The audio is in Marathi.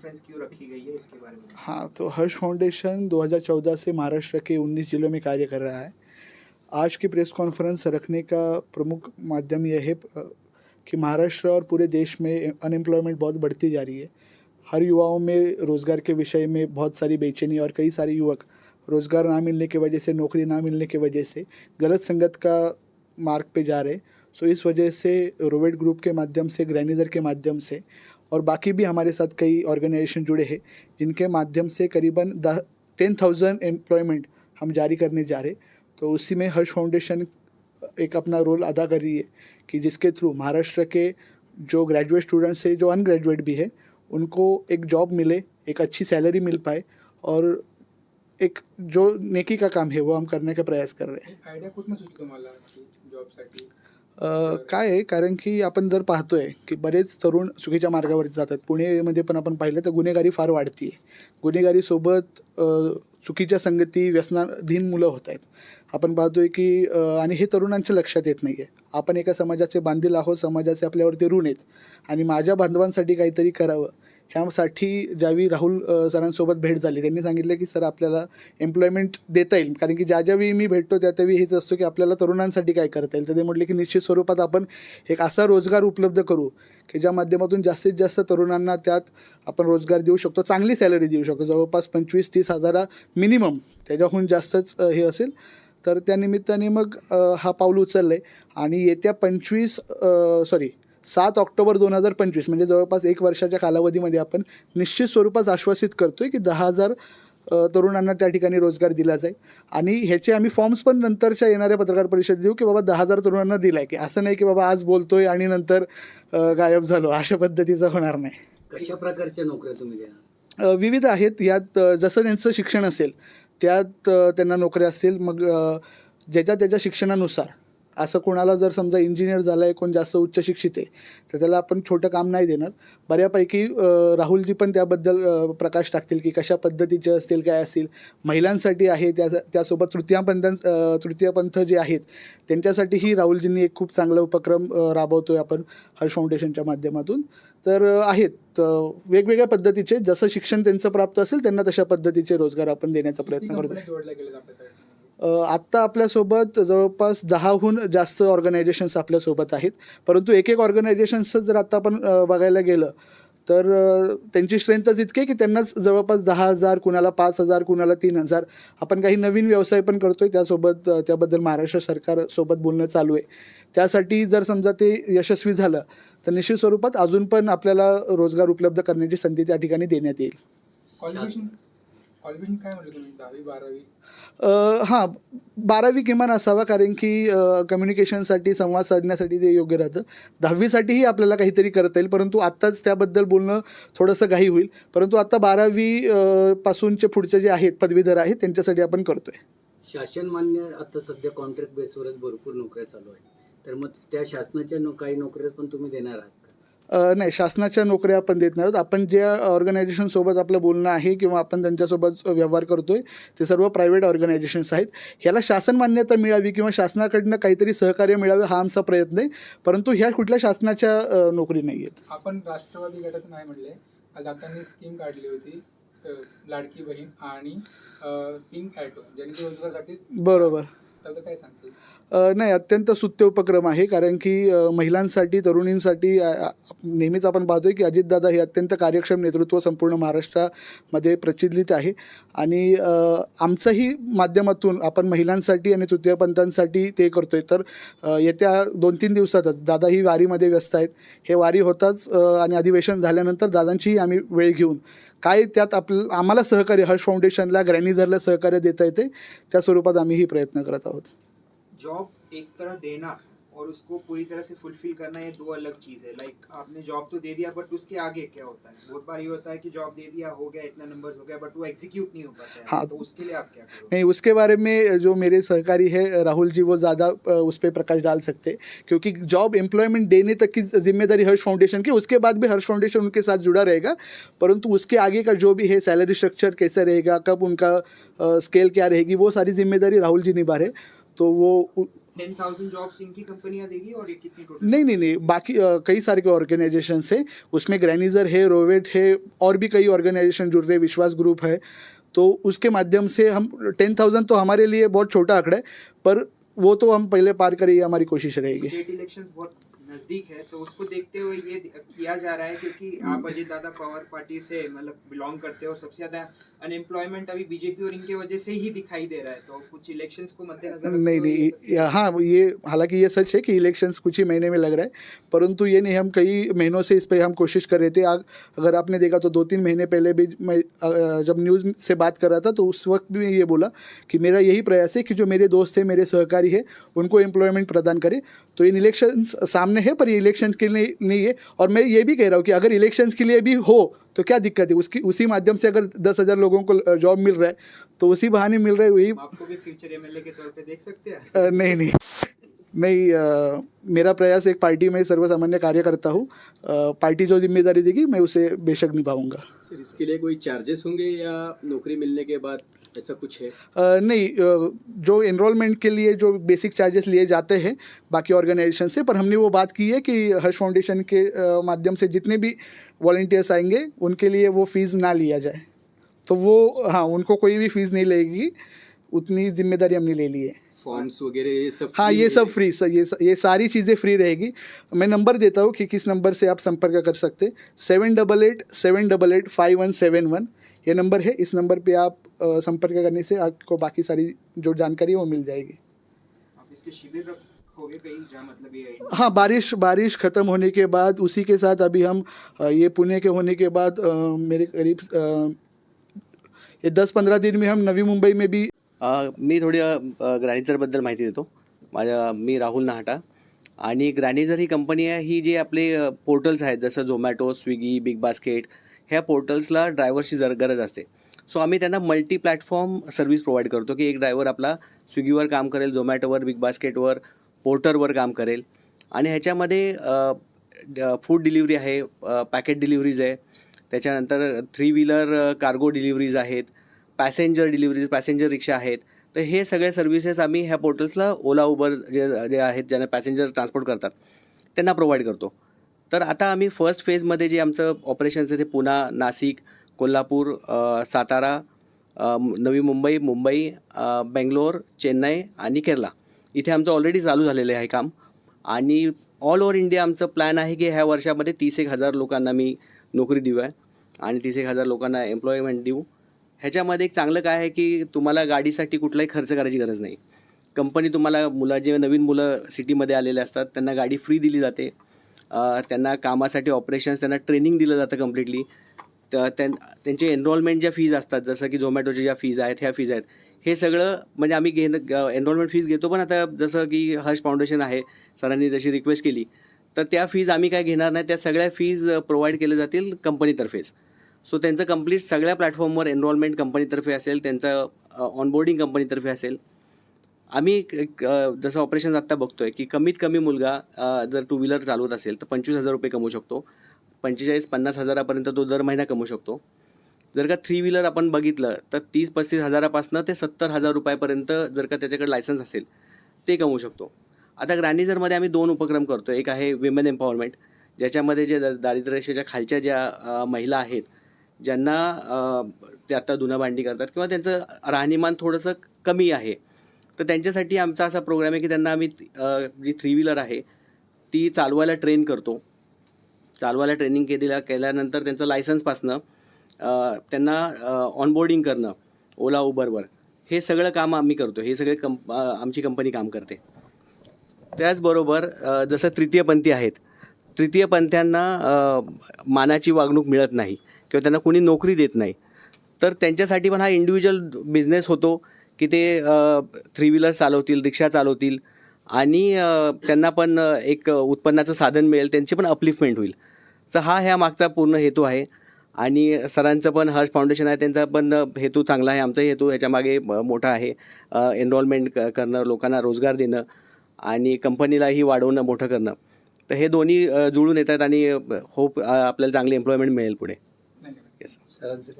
कॉन्फ्रेंस क्यों रखी गई है इसके बारे में? हाँ तो हर्ष फाउंडेशन 2014 से महाराष्ट्र के 19 जिलों में कार्य कर रहा है। आज की प्रेस कॉन्फ्रेंस रखने का प्रमुख माध्यम यह है कि महाराष्ट्र और पूरे देश में अनएम्प्लॉयमेंट बहुत बढ़ती जा रही है। हर युवाओं में रोज़गार के विषय में बहुत सारी बेचैनी और कई सारे युवक रोज़गार ना मिलने की वजह से, नौकरी ना मिलने की वजह से गलत संगत का मार्ग पे जा रहे सो इस वजह से रोवेट ग्रुप के माध्यम से, ग्रैनीजर के माध्यम से और बाकी भी हमारे साथ कई ऑर्गेनाइजेशन जुड़े हैं, जिनके माध्यम से करीबन द टेन थाउज़ेंड एम्प्लॉयमेंट हम जारी करने जा रहे तो उसी में हर्ष फाउंडेशन एक अपना रोल अदा कर रही है कि जिसके थ्रू महाराष्ट्र के जो ग्रेजुएट स्टूडेंट्स है, जो अनग्रेजुएट भी है, उनको एक जॉब मिले, एक अच्छी सैलरी मिल पाए और एक जो नेकी का काम है, वो हम करने का प्रयास कर रहे हैं। काय आहे? कारण की आपण जर पाहतोय की बरेच तरुण चुकीच्या मार्गावर जातात. पुणेमध्ये पण आपण पाहिलं तर गुन्हेगारी फार वाढती आहे गुन्हेगारीसोबत चुकीच्या संगती व्यसनाधीन मुलं होत आहेत. आपण पाहतोय की आणि हे तरुणांच्या लक्षात येत नाही आहे आपण एका समाजाचे बांधील आहोत समाजाचे आपल्यावरती ऋण आहेत. आणि माझ्या बांधवांसाठी काहीतरी करावं. ह्यासाठी ज्यावेळी राहुल सरांसोबत भेट झाली त्यांनी सांगितलं की सर आपल्याला एम्प्लॉयमेंट देता येईल. कारण की ज्या ज्यावेळी मी भेटतो त्या त्यावेळी हेच असतो की आपल्याला तरुणांसाठी काय करता येईल. तर ते म्हटले की निश्चित स्वरूपात आपण एक असा रोजगार उपलब्ध करू की ज्या माध्यमातून जास्तीत जास्त तरुणांना त्यात आपण रोजगार देऊ शकतो चांगली सॅलरी देऊ शकतो. जवळपास पंचवीस तीस हजारा मिनिमम त्याच्याहून जास्तच हे असेल. तर त्या निमित्ताने मग हा पाऊल उचललं आहे आणि येत्या पंचवीस सॉरी सात ऑक्टोबर दोन हजार पंचवीस म्हणजे जवळपास एक वर्षाच्या कालावधीमध्ये आपण निश्चित स्वरूपात आश्वासित करतो आहे की दहा हजार तरुणांना त्या ठिकाणी रोजगार दिला जाईल. आणि ह्याचे आम्ही फॉर्म्स पण नंतरच्या येणाऱ्या पत्रकार परिषदेत देऊ की बाबा दहा हजार तरुणांना दिला आहे की. असं नाही की बाबा आज बोलतोय आणि नंतर गायब झालो. अशा पद्धतीचं होणार नाही. कशा प्रकारच्या नोकऱ्या तुम्ही देणार? विविध आहेत. यात जसं त्यांचं शिक्षण असेल त्यात त्यांना नोकऱ्या असतील. मग ज्याच्या त्याच्या शिक्षणानुसार असं कोणाला जर समजा इंजिनियर झालं आहे कोण जास्त उच्च शिक्षित आहे तर त्याला आपण छोटं काम नाही देणार. बऱ्यापैकी राहुलजी पण त्याबद्दल प्रकाश टाकतील की कशा पद्धतीचे असतील काय असतील. महिलांसाठी आहे त्या त्यासोबत तृतीयपंथां तृतीयपंथ जे आहेत त्यांच्यासाठीही राहुलजींनी एक खूप चांगला उपक्रम राबवतो आहे आपण हर्ष फाउंडेशनच्या माध्यमातून. तर आहेत वेगवेगळ्या पद्धतीचे जसं शिक्षण त्यांचं प्राप्त असेल त्यांना तशा पद्धतीचे रोजगार आपण देण्याचा प्रयत्न करतो आत्ता आपल्यासोबत जवळपास दहाहून जास्त ऑर्गनायझेशन्स आपल्यासोबत आहेत. परंतु एक एक ऑर्गनायझेशन्सचं जर आत्ता आपण बघायला गेलं तर त्यांची स्ट्रेंथच इतकी की त्यांनाच जवळपास दहा हजार कुणाला पाच हजार कुणाला तीन हजार आपण काही नवीन व्यवसाय पण करतो आहे त्यासोबत त्याबद्दल महाराष्ट्र सरकारसोबत बोलणं चालू आहे. त्यासाठी जर समजा ते यशस्वी झालं तर निश्चित स्वरूपात अजून पण आपल्याला रोजगार उपलब्ध करण्याची संधी त्या ठिकाणी देण्यात येईल. काय तुम्ही? दहावी बारावी? अ, हां बारावी किमान असावा कारण की कम्युनिकेशनसाठी संवाद साधण्यासाठी ते योग्य राहतं. दहावीसाठीही आपल्याला काहीतरी करता येईल परंतु आत्ताच त्याबद्दल बोलणं थोडंसं घाई होईल. परंतु आत्ता बारावी पासूनचे पुढचे जे आहेत पदवीधर आहेत त्यांच्यासाठी आपण करतो आहे शासन मान्य आता सध्या कॉन्ट्रॅक्ट बेसवरच भरपूर नोकऱ्या चालू आहेत. तर मग त्या शासनाच्या नो काही नोकऱ्या पण तुम्ही देणार आहात. नाही शासनाच्या नोकऱ्या आपण देत नाही आहोत. आपण ज्या ऑर्गनायझेशनसोबत आपलं बोलणं आहे किंवा आपण त्यांच्यासोबत व्यवहार करतो आहे ते सर्व प्रायव्हेट ऑर्गनायझेशन्स आहेत. ह्याला शासन मान्यता मिळावी किंवा शासनाकडनं काहीतरी सहकार्य मिळावे हा आमचा प्रयत्न आहे. परंतु ह्या कुठल्या शासनाच्या नोकरी नाही आहेत. आपण राष्ट्रवादी गटात नाही म्हणले. काल दातांनी स्कीम काढली होती लाडकी बहीण आणि पिंक ॲटो ज्यांनी रोजगारासाठी बरोबर. त्याचं काय नाही अत्यंत सुत्य उपक्रम आहे कारण की महिलांसाठी तरुणींसाठी नेहमीच आपण पाहतोय की अजितदादा हे अत्यंत कार्यक्षम नेतृत्व संपूर्ण महाराष्ट्रामध्ये प्रचलित आहे. आणि आमचंही माध्यमातून आपण महिलांसाठी आणि तृतीयपंथांसाठी ते करतोय. तर येत्या दोन तीन दिवसातच दादा ही वारीमध्ये व्यस्त आहेत. हे वारी होताच आणि अधिवेशन झाल्यानंतर दादांचीही आम्ही वेळ घेऊन काय त्यात आपलं आम्हाला सहकार्य हर्ष फाउंडेशनला ग्रॅनिझरला सहकार्य देता येते त्या स्वरूपात आम्ही ही प्रयत्न करत आहोत. जॉब एक तर देणार और उसको पूरी तरह से फुलफिल करना ये दो अलग चीज़ है। लाइक like, आपने जॉब तो दे दिया बट उसके आगे क्या होता है? बहुत बार ये होता है कि जॉब दे दिया हो गया इतना नंबर हो गया बट वो एग्जीक्यूट नहीं हो पाता है। हाँ। तो उसके लिए आप क्या करोगे? नहीं उसके बारे में जो मेरे सहकारी है राहुल जी वो ज़्यादा उस पर प्रकाश डाल सकते क्योंकि जॉब एम्प्लॉयमेंट देने तक की ज़िम्मेदारी हर्ष फाउंडेशन की उसके बाद भी हर्ष फाउंडेशन उनके साथ जुड़ा रहेगा परंतु उसके आगे का जो भी है सैलरी स्ट्रक्चर कैसा रहेगा कब उनका स्केल क्या रहेगी वो सारी ज़िम्मेदारी राहुल जी निभा रहे तो वो टेन थाउज़ेंड जॉब्स इनकी कंपनियाँ देगी और ये कितनी टोटल नहीं नहीं नहीं बाकी आ, कई सारे के ऑर्गेनाइजेशन है। उसमें ग्रैनिजर है रोवेट है और भी कई ऑर्गेनाइजेशन जुड़ रहे विश्वास ग्रुप है। तो उसके माध्यम से हम टेन थाउज़ेंड तो हमारे लिए बहुत छोटा आंकड़ा है पर वो तो हम पहले पार करें ये हमारी कोशिश रहेगी। नज़दीक है तो उसको देखते हुए ये किया जा रहा है क्योंकि आप अजय दादा पवार पार्टी से मतलब बिलोंग करते हो और सबसे ज़्यादा अनएम्प्लॉयमेंट अभी बीजेपी और इनके वजह से ही दिखाई दे रहा है। तो कुछ इलेक्शंस को मद्देनजर नहीं नहीं हाँ ये हालाँकि ये सच है कि इलेक्शंस कुछ ही महीने में लग रहा है परंतु ये नहीं हम कई महीनों से इस पर हम कोशिश कर रहे थे। अगर आपने देखा तो दो तीन महीने पहले भी मैं जब न्यूज़ से बात कर रहा था तो उस वक्त भी मैं ये बोला कि मेरा यही प्रयास है कि जो मेरे दोस्त है मेरे सहकारी है उनको एम्प्लॉयमेंट प्रदान करें। तो इन इलेक्शंस सामने है पर इलेक्शंस के लिए नहीं है। और मैं ये भी कह रहा हूँ कि अगर इलेक्शंस के लिए भी हो तो क्या दिक्कत है? उसकी उसी माध्यम से अगर दस हज़ार लोगों को जॉब मिल रहा है तो उसी बहाने मिल रहा है वही आपको भी फ्यूचर एमएलए के तौर पे देख सकते हैं? नहीं नहीं। नहीं अ, मेरा प्रयास एक पार्टी में सर्वसामान्य कार्य करता हूँ पार्टी जो ज़िम्मेदारी देगी मैं उसे बेशक निभाऊँगा। सर इसके लिए कोई चार्जेस होंगे या नौकरी मिलने के बाद ऐसा कुछ है? अ, नहीं जो एनरोलमेंट के लिए जो बेसिक चार्जेस लिए जाते हैं बाकी ऑर्गेनाइजेशन से पर हमने वो बात की है कि हर्ष फाउंडेशन के माध्यम से जितने भी वॉल्टियर्स आएँगे उनके लिए वो फ़ीस ना लिया जाए। तो वो हाँ उनको कोई भी फ़ीस नहीं लगेगी उतनी ज़िम्मेदारी हमने ले ली है। फॉर्म्स वगैरह ये सब हाँ ये सब फ्री सर ये ये सारी चीज़ें फ्री रहेगी। मैं नंबर देता हूँ कि किस नंबर से आप संपर्क कर सकते seven double eight seven double eight five one seven one ये नंबर है इस नंबर पे आप संपर्क करने से आपको बाकी सारी जो जानकारी है वो मिल जाएगी। आप इसके शिविर मतलब हाँ बारिश बारिश ख़त्म होने के बाद उसी के साथ अभी हम ये पुणे के होने के बाद मेरे करीब ये दस पंद्रह दिन में हम नवी मुंबई में भी मी थोडी अ, ग्रॅनिझरबद्दल माहिती देतो. माझ्या मी राहुल नाहटा. आणि ग्रॅनिझर ही कंपनी आहे ही जी आपले पोर्टल्स आहेत जसं झोमॅटो स्विगी बिग बास्केट ह्या पोर्टल्सला ड्रायव्हरची जर गरज असते. सो आम्ही त्यांना मल्टी प्लॅटफॉर्म सर्व्हिस प्रोव्हाइड करतो की एक ड्रायव्हर आपला स्विगीवर काम करेल झोमॅटोवर बिग बास्केटवर पोर्टरवर काम करेल. आणि ह्याच्यामध्ये फूड डिलिव्हरी आहे पॅकेट डिलिव्हरीज आहे. त्याच्यानंतर थ्री व्हीलर कार्गो डिलिव्हरीज आहेत. पॅसेंजर डिलिव्हरीज पॅसेंजर रिक्षा आहेत. तर हे सगळे सर्व्हिसेस आम्ही ह्या पोर्टल्सला ओला उबर जे जे आहेत ज्यांना पॅसेंजर ट्रान्सपोर्ट करतात त्यांना प्रोव्हाइड करतो. तर आता आम्ही फर्स्ट फेजमध्ये जे आमचं ऑपरेशन्स आहे ते पुणा नाशिक कोल्हापूर सातारा नवी मुंबई मुंबई बेंगलोर चेन्नई आणि केरला. इथे आमचं ऑलरेडी चालू झालेलं आहे काम. आणि ऑल ओव्हर इंडिया आमचं प्लॅन आहे की ह्या वर्षामध्ये तीस एक हजार लोकांना मी नोकरी देऊ आहे. आणि तीस एक हजार लोकांना एम्प्लॉयमेंट देऊ. ह्याच्यामध्ये एक चांगलं काय आहे की तुम्हाला गाडीसाठी कुठलाही खर्च करायची गरज नाही. कंपनी तुम्हाला मुलं जे नवीन मुलं सिटीमध्ये आलेले असतात त्यांना गाडी फ्री दिली जाते. त्यांना कामासाठी ऑपरेशन्स त्यांना ट्रेनिंग दिलं जातं कम्प्लिटली तर त्यां त्यांचे एनरोलमेंट ज्या फीज असतात जसं की झोमॅटोच्या ज्या फीज आहेत ह्या फीज आहेत हे सगळं म्हणजे आम्ही घेणं एनरोलमेंट फीज घेतो पण आता जसं की हर्ष फाउंडेशन आहे सरांनी जशी रिक्वेस्ट केली तर त्या फीज आम्ही काय घेणार नाही त्या सगळ्या फीज प्रोव्हाइड केल्या जातील कंपनीतर्फेच सो त्यांचं कंप्लीट सगळ्या प्लॅटफॉर्मवर एनरोलमेंट कंपनीतर्फे असेल त्यांचं ऑनबोर्डिंग कंपनीतर्फे असेल. आम्ही एक- एक, जसं ऑपरेशन आत्ता बघतोय की कमीत कमी मुलगा जर टू व्हीलर चालवत असेल तर पंचवीस हजार रुपये कमवू शकतो. पंचेचाळीस पन्नास हजारापर्यंत तो दर महिना कमवू शकतो. जर का थ्री व्हीलर आपण बघितलं तर तीस पस्तीस हजारापासून ते सत्तर हजार रुपयापर्यंत जर का त्याच्याकडे लायसन्स असेल ते कमवू शकतो. आता ग्रॅनिझरमध्ये आम्ही दोन उपक्रम करतो एक आहे विमेन एम्पॉवरमेंट ज्याच्यामध्ये जे दारिद्र्यरेषेच्या खालच्या ज्या महिला आहेत ज्यांना ते आता धुनाभांडी करतात किंवा त्यांचं राहणीमान थोडंसं कमी आहे. तर त्यांच्यासाठी आमचा असा प्रोग्राम आहे की त्यांना आम्ही जी थ्री व्हीलर आहे ती चालवायला ट्रेन करतो. चालवायला ट्रेनिंग केलेल्या केल्यानंतर त्यांचं लायसन्सपासनं त्यांना ऑनबोर्डिंग करणं ओला उबरवर हे सगळं काम आम्ही करतो. हे सगळे कंप आमची कंपनी काम करते. त्याचबरोबर जसं तृतीयपंथी आहेत तृतीयपंथ्यांना मानाची वागणूक मिळत नाही. किंवा त्यांना कोणी नोकरी देत नाही. तर त्यांच्यासाठी पण हा इंडिव्हिज्युअल बिझनेस होतो की ते थ्री व्हीलर चालवतील रिक्षा चालवतील आणि त्यांना पण एक उत्पन्नाचं साधन मिळेल त्यांची पण अपलिफ्टमेंट होईल. तर हा ह्या मागचा पूर्ण हेतू आहे आणि सरांचं पण हर्ष फाउंडेशन आहे त्यांचा पण हेतू चांगला आहे आमचा हेतू ह्याच्यामागे मोठा आहे एनरोलमेंट करणं लोकांना रोजगार देणं आणि कंपनीलाही वाढवणं मोठं करणं. तर हे दोन्ही जुळून येतात आणि होप आपल्याला चांगली एम्प्लॉयमेंट मिळेल पुढे. Seven zero